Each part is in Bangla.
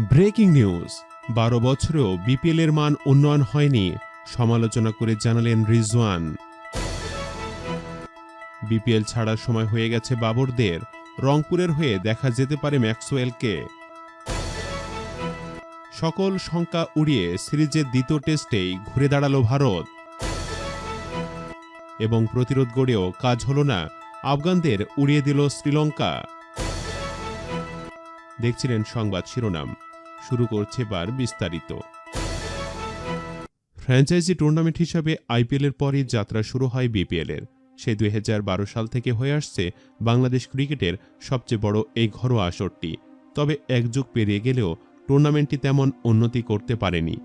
Breaking news. বারো বছরেও বিপিএল এর মান উন্নয়ন হয়নি, সমালোচনা করে জানালেন রিজওয়ান। বিপিএল ছাড়ার সময় হয়ে গেছে বাবরদের, রংপুরের হয়ে দেখা যেতে পারে ম্যাক্সওয়েলকে। সকল শঙ্কা উড়িয়ে সিরিজের দ্বিতীয় টেস্টেই ঘুরে দাঁড়াল ভারত। এবং প্রতিরোধ গড়েও কাজ হল না, আফগানদের উড়িয়ে দিল শ্রীলঙ্কা। দেখছিলেন সংবাদ শিরোনাম। শুরু করছে এবার বিস্তারিত। ফ্র্যাঞ্চাইজি টুর্নামেন্ট হিসাবে আইপিএলের পরই যাত্রা শুরু হয় বিপিএলের সেই দুই হাজার বারো সাল থেকে হয়ে আসছে বাংলাদেশ ক্রিকেটের সবচেয়ে বড় এই ঘরোয়া আসরটি। তবে এক যুগ পেরিয়ে গেলেও টুর্নামেন্টটি তেমন উন্নতি করতে পারেনি।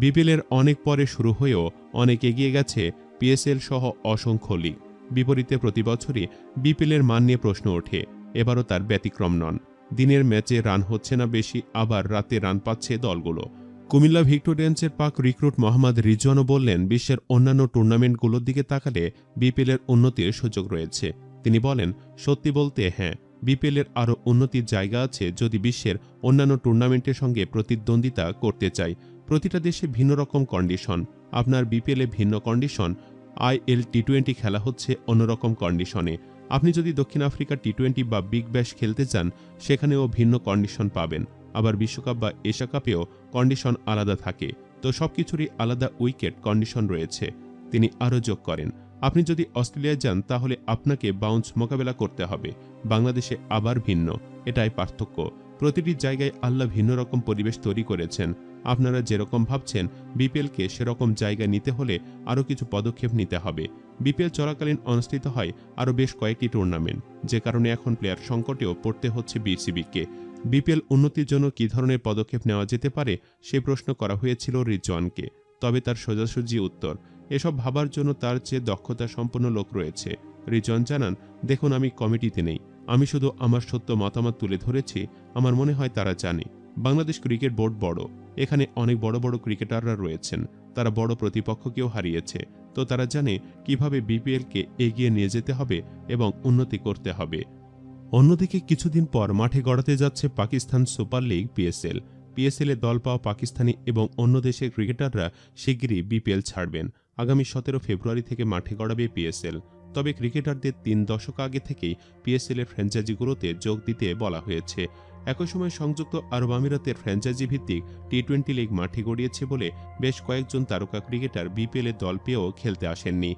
বিপিএলের অনেক পরে শুরু হয়েও অনেক এগিয়ে গেছে পিএসএল সহ অসংখ্য লিগ। বিপরীতে প্রতি বছরই বিপিএলের মান নিয়ে প্রশ্ন ওঠে, এবারও তার ব্যতিক্রম নন। দিনের ম্যাচে রান হচ্ছে না বেশি, আবার রাতে রান পাচ্ছে দলগুলো। কুমিল্লা ভিক্টোরিয়ান্সের পাক রিক্রুট মোহাম্মদ রিজওয়ানও বললেন, বিশ্বের অন্যান্য টুর্নামেন্টগুলোর দিকে তাকালে বিপিএলের উন্নতির সুযোগ রয়েছে। তিনি বলেন, সত্যি বলতে হ্যাঁ বিপিএলের আরও উন্নতির জায়গা আছে যদি বিশ্বের অন্যান্য টুর্নামেন্টের সঙ্গে প্রতিদ্বন্দ্বিতা করতে চাই। প্রতিটা দেশে ভিন্ন রকম কন্ডিশন আপনার বিপিএলে ভিন্ন কন্ডিশন আইএল টি টোয়েন্টি খেলা হচ্ছে অন্যরকম কন্ডিশনে আপনি যদি দক্ষিণ আফ্রিকা টি টোয়েন্টি বা বিগ ব্যাশ খেলতে চান, সেখানেও ভিন্ন কন্ডিশন পাবেন। আবার বিশ্বকাপ বা এশিয়া কাপেও কন্ডিশন আলাদা থাকে। তো সব কিছুরই আলাদা উইকেট কন্ডিশন রয়েছে। তিনি আরও যোগ করেন, আপনি যদি অস্ট্রেলিয়ায় যান, তাহলে আপনাকে বাউন্স মোকাবেলা করতে হবে। বাংলাদেশে আবার ভিন্ন। এটাই পার্থক্য। প্রতিটি জায়গায় আল্লাহ ভিন্ন রকম পরিবেশ তৈরি করেছেন। আপনারা যেরকম ভাবছেন, বিপিএলকে সেরকম জায়গা নিতে হলে আরও কিছু পদক্ষেপ নিতে হবে। বিপিএল চলাকালীন অনুষ্ঠিত হয় আরও বেশ কয়েকটি টুর্নামেন্ট যে কারণে এখন প্লেয়ার সংকটেও পড়তে হচ্ছে বিসিবিকে। বিপিএল উন্নতির জন্য কী ধরনের পদক্ষেপ নেওয়া যেতে পারে, সে প্রশ্ন করা হয়েছিল রিজওয়ানকে, তবে তার সোজাসুজি উত্তর, এসব ভাবার জন্য তার চেয়ে দক্ষতা সম্পন্ন লোক রয়েছে। রিজন জানান, দেখুন, আমি কমিটিতে নেই। আমি শুধু আমার সত্য মতামত তুলে ধরেছি, আমার মনে হয় তারা জানে। বাংলাদেশ ক্রিকেট বোর্ড বড়। এখানে অনেক বড় বড় ক্রিকেটাররা রয়েছেন। তারা বড় প্রতিপক্ষকেও হারিয়েছে। তো তারা জানে কীভাবে বিপিএলকে এগিয়ে নিয়ে যেতে হবে এবং উন্নতি করতে হবে। অন্যদিকে কিছুদিন পর মাঠে গড়াতে যাচ্ছে Pakistan super league PSL. PSL দল পাওয়া পাকিস্তানি এবং অন্য দেশের ক্রিকেটাররা শিগগিরই বিপিএল ছাড়বেন। আগামী সতেরো ফেব্রুয়ারি থেকে মাঠে গড়াবে পিএসএল। তবে ক্রিকেটারদের তিন দশক আগে থেকেই পিএসএল এর ফ্র্যাঞ্চাইজিগুলোতে যোগ দিতে বলা হয়েছে। একই সময় সংযুক্ত আরব আমিরাতের ফ্র্যাঞ্চাইজি ভিত্তিক টি টোয়েন্টি লিগ মাঠে গড়িয়েছে বলে বেশ কয়েকজন তারকা ক্রিকেটার বিপিএল এর দল পেয়েও খেলতে আসেননি।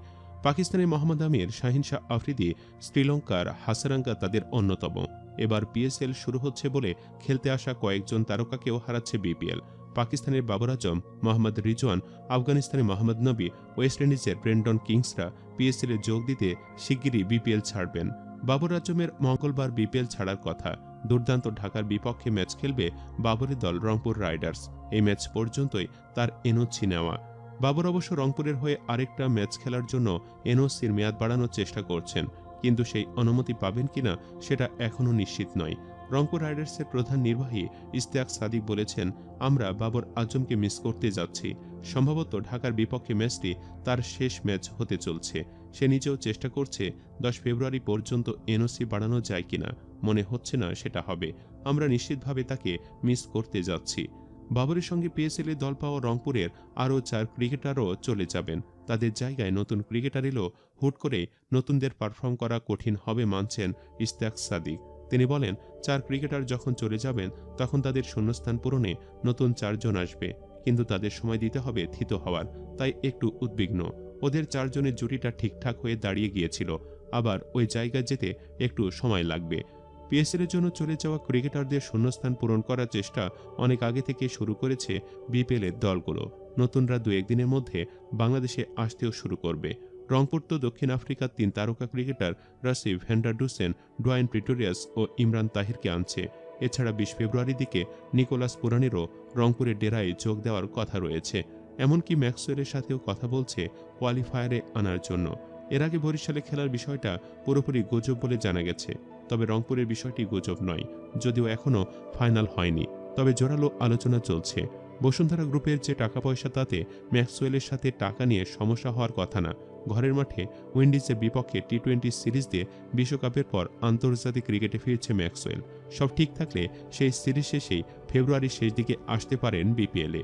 পাকিস্তানের মোহাম্মদ আমির, শাহিন শাহ আফ্রিদি, শ্রীলঙ্কার হাসারাঙ্গা তাদের অন্যতম। এবার পিএসএল শুরু হচ্ছে বলে খেলতে আসা কয়েকজন তারকাকেও হারাচ্ছে বিপিএল। পাকিস্তানের বাবর আজম, মোহাম্মদ রিজওয়ান, আফগানিস্তানের মোহাম্মদ নবী, ওয়েস্ট ইন্ডিজের ব্রেন্ডন কিংসরা পিএসএল এ যোগ দিতে শিগগিরই বিপিএল ছাড়বেন। বাবর আজমের মঙ্গলবার বিপিএল ছাড়ার কথা। দুর্দান্ত ঢাকার বিপক্ষে ম্যাচ খেলবে বাবরের দল রংপুর রাইডার্স। এই ম্যাচ পর্যন্তই তার এনওসি নেওয়া। বাবর অবশ্য রংপুরের হয়ে আরেকটা ম্যাচ খেলার জন্য এনওসির মেয়াদ বাড়ানোর চেষ্টা করছেন, কিন্তু সেই অনুমতি পাবেন কিনা সেটা এখনও নিশ্চিত নয়। রংপুর রাইডার্সের প্রধান নির্বাহী ইস্তেয়াক সাদিক বলেছেন, আমরা বাবর আজমকে মিস করতে যাচ্ছি। সম্ভবত ঢাকার বিপক্ষে ম্যাচটি তার শেষ ম্যাচ হতে চলছে। সে নিজেও চেষ্টা করছে, দশ ফেব্রুয়ারি পর্যন্ত এনওসি বাড়ানো যায় কিনা। মনে হচ্ছে না সেটা হবে। আমরা নিশ্চিতভাবে তাকে মিস করতে যাচ্ছি। বাবরের সঙ্গে পিএসএল দল পাওয়া রংপুরের আরও চার ক্রিকেটারও চলে যাবেন। তাদের জায়গায় নতুন ক্রিকেটার এলেও হুট করে নতুনদের পারফর্ম করা কঠিন হবে, মানছেন ইস্তাক সাদিক। তিনি বলেন, চার ক্রিকেটার যখন চলে যাবেন, তখন তাদের শূন্যস্থান পূরণে নতুন চারজন আসবে, কিন্তু তাদের সময় দিতে হবে থিত হওয়ার, তাই একটু উদ্বিগ্ন। ওদের চারজনের জুটিটা ঠিকঠাক হয়ে দাঁড়িয়ে গিয়েছিল, আবার ওই জায়গায় যেতে একটু সময় লাগবে। পিএসএল এর জন্য চলে যাওয়া ক্রিকেটারদের শূন্যস্থান পূরণ করার চেষ্টা অনেক আগে থেকে শুরু করেছে বিপিএল এর দলগুলো। নতুনরা দু একদিনের মধ্যে বাংলাদেশে আসতেও শুরু করবে। রংপুর তো দক্ষিণ আফ্রিকার তিন তারকা cricketer Rassie van der Dussen Dwaine Pretorius ও ইমরান তাহিরকে আনছে। এছাড়া বিশ ফেব্রুয়ারির দিকে নিকোলাস পুরানিরও রংপুরের ডেরায় যোগ দেওয়ার কথা রয়েছে। এমনকি ম্যাক্সওয়েলের সাথেও কথা বলছে কোয়ালিফায়ারে আনার জন্য। এর আগে বরিশালে খেলার বিষয়টা পুরোপুরি গুজব বলে জানা গেছে। তবে রংপুরের বিষয়টি গুজব নয়, যদিও এখনও ফাইনাল হয়নি। তবে জোরালো আলোচনা চলছে। বসুন্ধরা গ্রুপের যে টাকা পয়সা তাতে ম্যাক্সওয়েলের সাথে টাকা নিয়ে সমস্যা হওয়ার কথা না। ঘরের মাঠে উইন্ডিজের বিপক্ষে টি টোয়েন্টি সিরিজ দিয়ে বিশ্বকাপের পর আন্তর্জাতিক ক্রিকেটে ফিরছে ম্যাক্সওয়েল। সব ঠিক থাকলে সেই সিরিজ শেষেই ফেব্রুয়ারির শেষ দিকে আসতে পারেন বিপিএলে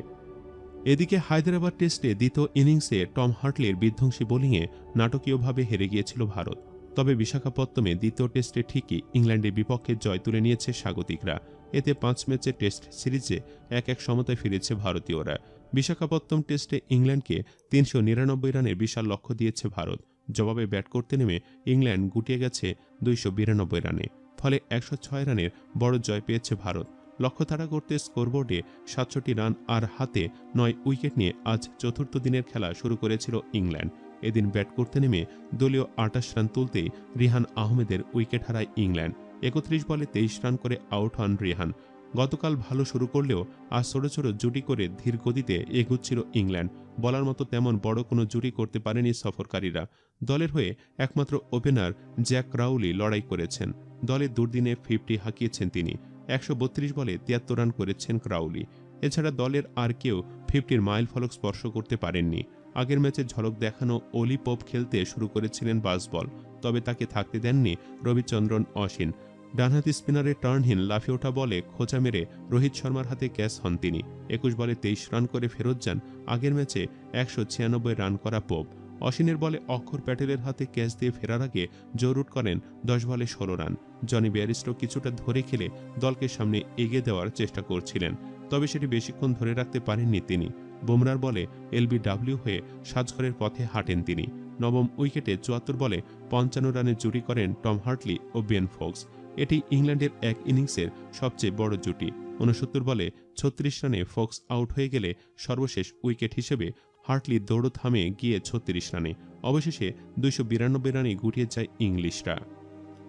এদিকে হায়দ্রাবাদ টেস্টে দ্বিতীয় ইনিংসে টম হার্টলির বিধ্বংসী বোলিংয়ে নাটকীয়ভাবে হেরে গিয়েছিল ভারত। তবে বিশাখাপত্তমে দ্বিতীয় টেস্টে ঠিকই ইংল্যান্ডের বিপক্ষে জয় তুলে নিয়েছে স্বাগতিকরা। এতে পাঁচ ম্যাচের টেস্ট সিরিজে এক এক সমতায় ফিরেছে ভারতীয়রা। বিশাখাপত্তম টেস্টে ইংল্যান্ডকে তিনশো নিরানব্বই রানের বিশাল লক্ষ্য দিয়েছে ভারত। জবাবে ব্যাট করতে নেমে ইংল্যান্ড গুটিয়ে গেছে দুইশো বিরানব্বই রানে, ফলে একশো ছয় রানের বড় জয় পেয়েছে ভারত। লক্ষ্য তাড়া করতে স্কোরবোর্ডে সাতষট্টি রান আর হাতে নয় উইকেট নিয়ে আজ চতুর্থ দিনের খেলা শুরু করেছিল ইংল্যান্ড। এদিন ব্যাট করতে নেমে দলীয় আটাশ রান তুলতেই রিহান আহমেদের উইকেট হারায় ইংল্যান্ড। একত্রিশ বলে তেইশ রান করে আউট হন রিহান। গতকাল ভালো শুরু করলেও আজ ছোট ছোট জুটি করে ধীর গতিতে এগুচ্ছিল ইংল্যান্ড। বলার মতো তেমন বড় কোনো জুটি করতে পারেনি সফরকারীরা। দলের হয়ে একমাত্র ওপেনার জ্যাক রাউলি লড়াই করেছেন। দলের দুর্দিনে ফিফটি হাঁকিয়েছেন তিনি। একশো বত্রিশ বলে তিয়াত্তর রান করেছেন ক্রাউলি এছাড়া দলের আর কেউ ফিফটির মাইল ফলক স্পর্শ করতে পারেননি। আগের ম্যাচে ঝলক দেখানো অলি পোপ খেলতে শুরু করেছিলেন বাসবল। তবে তাকে থাকতে দেননি রবিচন্দ্রন অশ্বিন। ডানহাতি স্পিনারের টার্নহীন লাফিয়ে ওঠা বলে খোঁচা মেরে রোহিত শর্মার হাতে ক্যাচ হন তিনি। একুশ বলে তেইশ রান করে ফেরত যান আগের ম্যাচে একশো ছিয়ানব্বই রান করা পোপ। অশ্বিনের বলে অক্ষর প্যাটেলের হাতে ক্যাচ দিয়ে ফেরার আগে জোরুট করেন দশ বলে ষোলো রান। জনি ব্যারিস্টো কিছুটা ধরে খেলে দলকে সামনে এগিয়ে দেওয়ার চেষ্টা করছিলেন, তবে সেটি বেশিক্ষণ ধরে রাখতে পারেননি তিনি। বুমরার বলে এলবিডাব্লিউ হয়ে সাজঘরের পথে হাঁটেন তিনি। নবম উইকেটে চুয়াত্তর বলে পঞ্চান্ন রানে জুটি করেন টম হার্টলি ও বেন ফোক্স। এটি ইংল্যান্ডের এক ইনিংসের সবচেয়ে বড় জুটি। উনসত্তর বলে ছত্রিশ রানে ফক্স আউট হয়ে গেলে সর্বশেষ উইকেট হিসেবে হার্টলি দৌড় থামে গিয়ে ছত্রিশ রানে। অবশেষে দুইশো বিরানব্বই রানে গুটিয়ে যায় ইংলিশরা।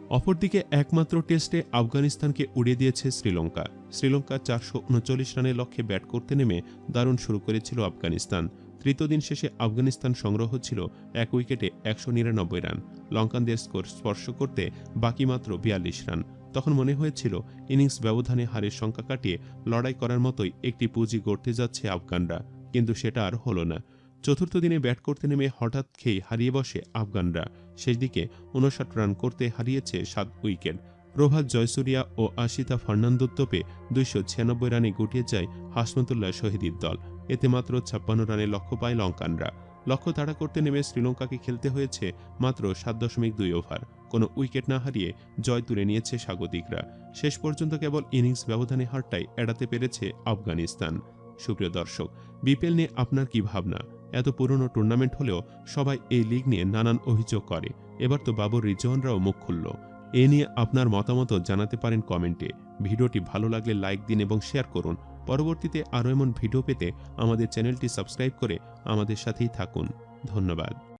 অপরদিকে একমাত্র টেস্টে আফগানিস্তানকে উড়িয়ে দিয়েছে শ্রীলঙ্কা। শ্রীলঙ্কা চারশো উনচল্লিশ রানের লক্ষ্যে ব্যাট করতে নেমে দারুণ শুরু করেছিল আফগানিস্তান। তৃতীয় দিন শেষে আফগানিস্তান সংগ্রহ ছিল এক উইকেটে একশো নিরানব্বই রান। লঙ্কানদের স্কোর স্পর্শ করতে বাকি মাত্র বিয়াল্লিশ রান। তখন মনে হয়েছিল ইনিংস ব্যবধানে হারের সংখ্যা কাটিয়ে লড়াই করার মতোই একটি পুঁজি গড়তে যাচ্ছে আফগানরা। কিন্তু সেটা আর হলো না। চতুর্থ দিনে ব্যাট করতে নেমে হঠাৎ খেয়ে হারিয়ে বসে আফগানরা। শেষ দিকে উনষাট রান করতে হারিয়েছে সাত উইকেট। প্রভাত জয়সুরিয়া ও আশিতা ফার্নান্দোর তোপে দুইশো ছিয়ানব্বই রানে গুটিয়ে যায় হাসমতুল্লাহ শহীদির দল। এতে মাত্র ছাপ্পান্ন রানে লক্ষ্য পায় লঙ্কানরা। লক্ষ্য তাড়া করতে নেমে শ্রীলঙ্কাকে খেলতে হয়েছে মাত্র সাত দশমিক দুই ওভার। কোনো উইকেট না হারিয়ে জয় তুলে নিয়েছে স্বাগতিকরা। শেষ পর্যন্ত কেবল ইনিংস ব্যবধানে হারটাই এড়াতে পেরেছে আফগানিস্তান। সুপ্রিয় দর্শক, বিপিএল নিয়ে আপনার কি ভাবনা? এত পুরনো টুর্নামেন্ট হলেও সবাই এই লিগ নিয়ে নানান অভিযোগ করে। এবার তো বাবর রিজওয়ানরাও মুখ খুলল। এ নিয়ে আপনার মতামত জানাতে পারেন কমেন্টে। ভিডিওটি ভালো লাগলে লাইক দিন এবং শেয়ার করুন। পরবর্তীতে আরও এমন ভিডিও পেতে আমাদের চ্যানেলটি সাবস্ক্রাইব করে আমাদের সাথেই থাকুন। ধন্যবাদ।